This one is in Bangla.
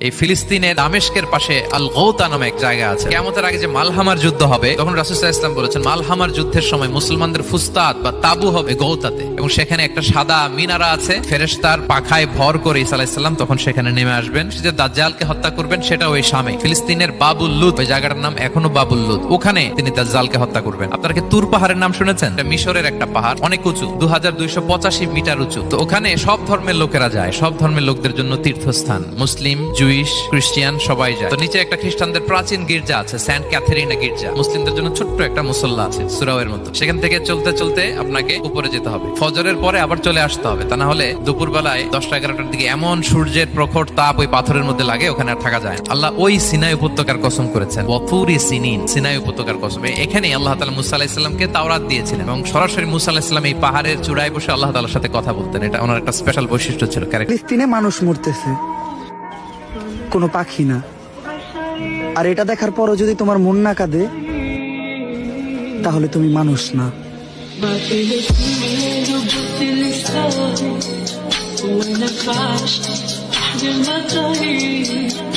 এই ফিলিস্তিনের দামেস্কের পাশে আল গৌতা নামে এক জায়গা আছে। কেমতের আগে যে মালহামার যুদ্ধ হবে, তখন রাসুসাহ ইসলাম বলেছেন, মালহামার যুদ্ধের সময় মুসলমানদের ফুস্তাদ বা তাবু হবে গৌতাতে। এবং সেখানে একটা সাদা মিনারা আছে, ফেরেশতার পাখায় ভর করে ইসা আলাহিসাল্লাম তখন সেখানে নেমে আসবেন। যে দাজ্জালকে হত্যা করবেন সেটা ওই শামে। ফিলিস্তিনের বাবুল লুদ ওই জায়গাটার নাম এখনও বাবুল লুদ ওখানে তিনি দাজ্জালকে হত্যা করবেন। আপনারা কি তুর পাহাড়ের নাম শুনেছেন? মিশরের একটা পাহাড়, অনেক উঁচু দু হাজার দুইশো পঁচাশি মিটার উঁচু। তো ওখানে সব ধর্মের লোকেরা যায়, সব ধর্মের লোকদের জন্য তীর্থস্থান। মুসলিম জুইশ খ্রিস্টিয়ান সবাই যায়। তো নিচে একটা খ্রিস্টানদের প্রাচীন গির্জা আছে সেন্ট ক্যাথেরিনা গির্জা। মুসলিমদের জন্য ছোট্ট একটা মুসল্লা আছে, সুরাওয়ের মতো। সেখান থেকে চলতে চলতে আপনাকে উপরে যেতে হবে। ফজরের পরে আবার চলে আসতে হবে। তা না হলে দুপুর বেলায় দশটা, এগারোটার দিকে এমন সূর্যের প্রখর তাপ ওই পাথরের মধ্যে লাগে, ওখানে আর থাকা যায় আল্লাহ ওই সিনাই উপত্যকার কসম করেছেন। ওয়াতুরি সিনিন, সিনাই উপত্যকার কসম। এখানেই আল্লাহ তালা মুসা আলাহিসাল্লামকে তাওরাত দিয়েছিলেন এবং সরাসরি মুসা আলাহিসাল্লাম এই পাহাড়ের চূড়ায় বসে আল্লাহ তালার সাথে কথা বলতেন। এটা ওনার একটা স্পেশাল বৈশিষ্ট্য ছিল ফিলিস্তিনে মানুষ মরতেছে। কোনো পাখি না। আর এটা দেখার পরও যদি তোমার মন না কাঁদে, তাহলে তুমি মানুষ না।